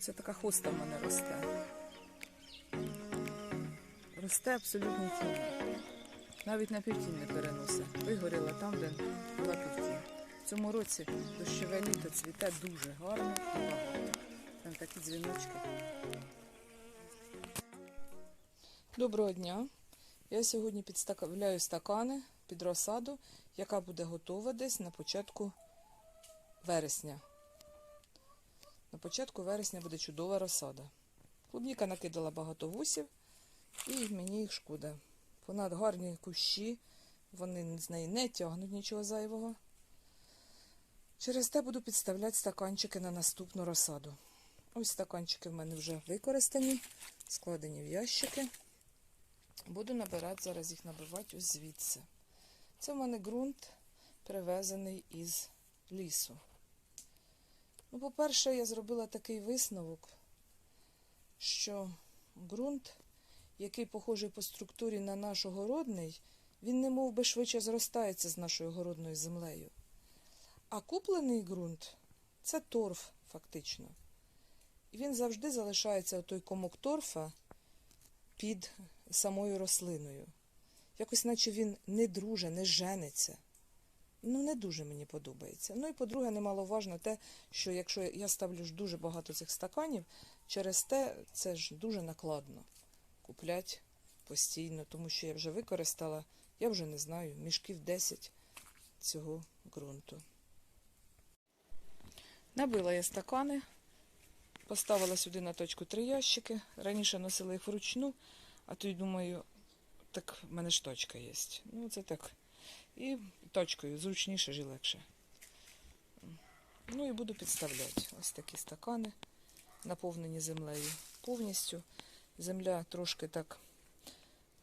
Це така хоста в мене росте. Росте абсолютно тінь. Навіть на півтінь не переносить. Вигоріла там, де була півтінь. В цьому році дощове літо цвіте дуже гарно. Там такі дзвіночки. Доброго дня. Я сьогодні підставляю стакани під розсаду, яка буде готова десь на початку вересня. На початку вересня буде чудова розсада. Клубніка накидала багато вусів, і мені їх шкода. Вона гарні кущі, вони з неї не тягнуть нічого зайвого. Через те буду підставляти стаканчики на наступну розсаду. Ось стаканчики в мене вже використані, складені в ящики. Буду набирати, зараз їх набивати ось звідси. Це в мене ґрунт, привезений із лісу. Ну, по-перше, я зробила такий висновок, що ґрунт, який похожий по структурі на наш огородний, він не би швидше зростається з нашою городною землею. А куплений ґрунт це торф, фактично. І він завжди залишається той комок торфа під самою рослиною. Якось наче він не друже, не жениться. Ну, не дуже мені подобається. Ну і по-друге, немаловажно те, що якщо я ставлю ж дуже багато цих стаканів, через те це ж дуже накладно куплять постійно, тому що я вже використала, я вже не знаю, мішків 10 цього ґрунту. Набила я стакани, поставила сюди на точку три ящики. Раніше носила їх вручну, а то й думаю, так в мене ж точка є. Ну, це так. І точкою зручніше і легше. Ну і буду підставляти ось такі стакани, наповнені землею повністю. Земля трошки так,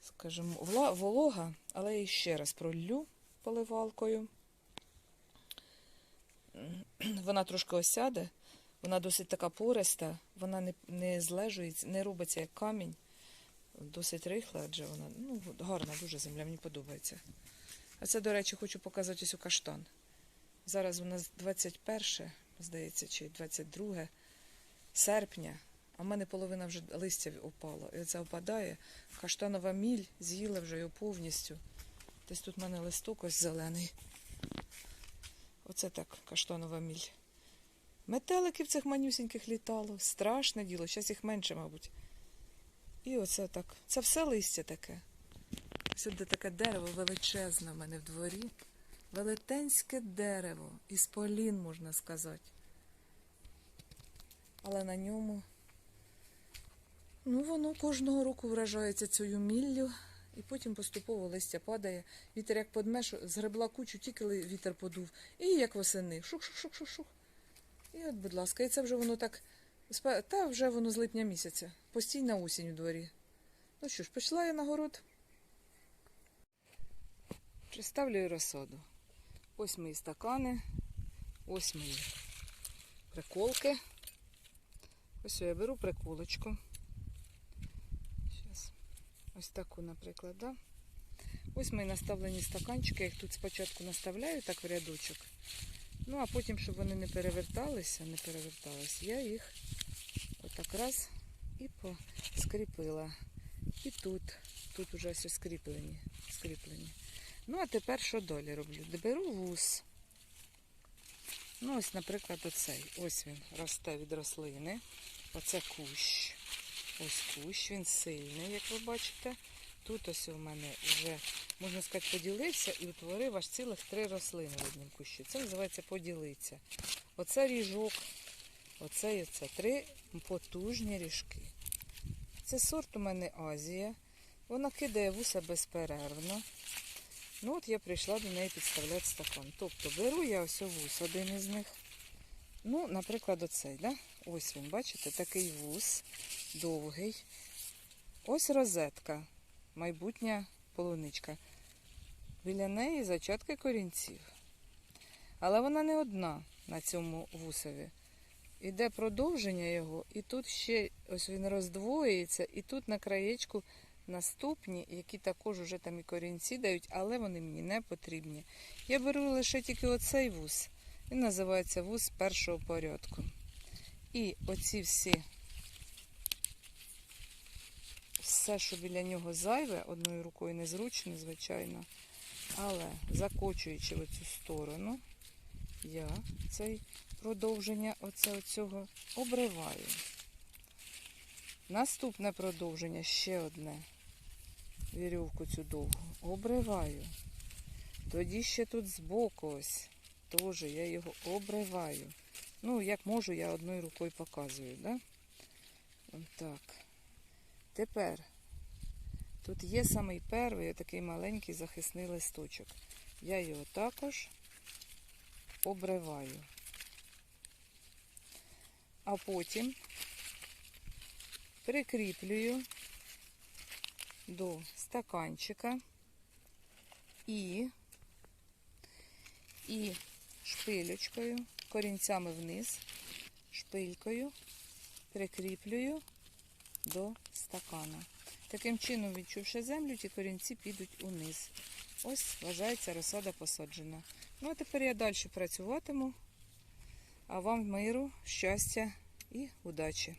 скажімо, волога, але я ще раз пролью поливалкою. Вона трошки осяде, вона досить така пориста, вона не, не злежується, не робиться як камінь. Досить рихла, адже вона ну, гарна дуже земля, мені подобається. А це, до речі, хочу показати ось у каштан. Зараз у нас 21, здається, чи 22 серпня, а в мене половина вже листя опала. І це опадає. Каштанова міль з'їла вже його повністю. Десь тут в мене листок ось зелений. Оце так, каштанова міль. Метеликів цих манюсіньких літало. Страшне діло, зараз їх менше, мабуть. І оце так. Це все листя таке. Сюди таке дерево величезне в мене в дворі. Велетенське дерево. Із полін, можна сказати. Але на ньому, ну, воно кожного року вражається цією міллю, і потім поступово листя падає. Вітер як подмеш, згребла кучу, тільки вітер подув. І як восени. Шух-шух-шух-шух-шух. І от, будь ласка, і це вже воно так. Та вже воно з липня місяця. Постійна осінь у дворі. Ну що ж, пішла я на город. Приставлюю розсаду. Ось мої стакани, ось мої приколки. Ось я беру приколочку. Щас. Ось таку, наприклад, да? Ось мої наставлені стаканчики, я їх тут спочатку наставляю так в рядочок. Ну, а потім, щоб вони не переверталися, не переверталися, я їх отак раз і поскріпила. І тут, тут уже все скріплені, скріплені. Ну, а тепер що далі роблю? Беру вус. Ну, ось, наприклад, оцей. Ось він росте від рослини. Оце кущ. Ось кущ, він сильний, як ви бачите. Тут ось у мене вже, можна сказати, поділився і утворив аж цілих три рослини в одному кущі. Це називається поділиться. Оце ріжок, оце і оце. Три потужні ріжки. Це сорт у мене Азія. Вона кидає вуса безперервно. Ну от я прийшла до неї підставляти стакан. Тобто беру я ось вус, один із них. Ну, наприклад, оцей, да? Ось він, бачите, такий вус, довгий. Ось розетка, майбутня полуничка. Біля неї зачатки корінців. Але вона не одна на цьому вусові. Іде продовження його, і тут ще ось він роздвоюється, і тут на краєчку наступні, які також уже там і корінці дають, але вони мені не потрібні. Я беру лише тільки оцей вус. Він називається вус першого порядку. І оці всі, все, що біля нього зайве, одною рукою незручно, звичайно. Але закочуючи в цю сторону, я цей продовження оце оцього обриваю. Наступне продовження ще одне. Вірьовку цю довгу. Обриваю. Тоді ще тут збоку ось. Теж я його обриваю. Ну, як можу, я одною рукою показую, да? Так. Тепер тут є самий перший такий маленький захисний листочок. Я його також обриваю. А потім прикріплюю до стаканчика і, і шпилечкою, корінцями вниз, шпилькою прикріплюю до стакана. Таким чином, відчувши землю, ті корінці підуть униз. Ось, вважається, розсада посаджена. Ну, а тепер я далі працюватиму. А вам миру, щастя і удачі!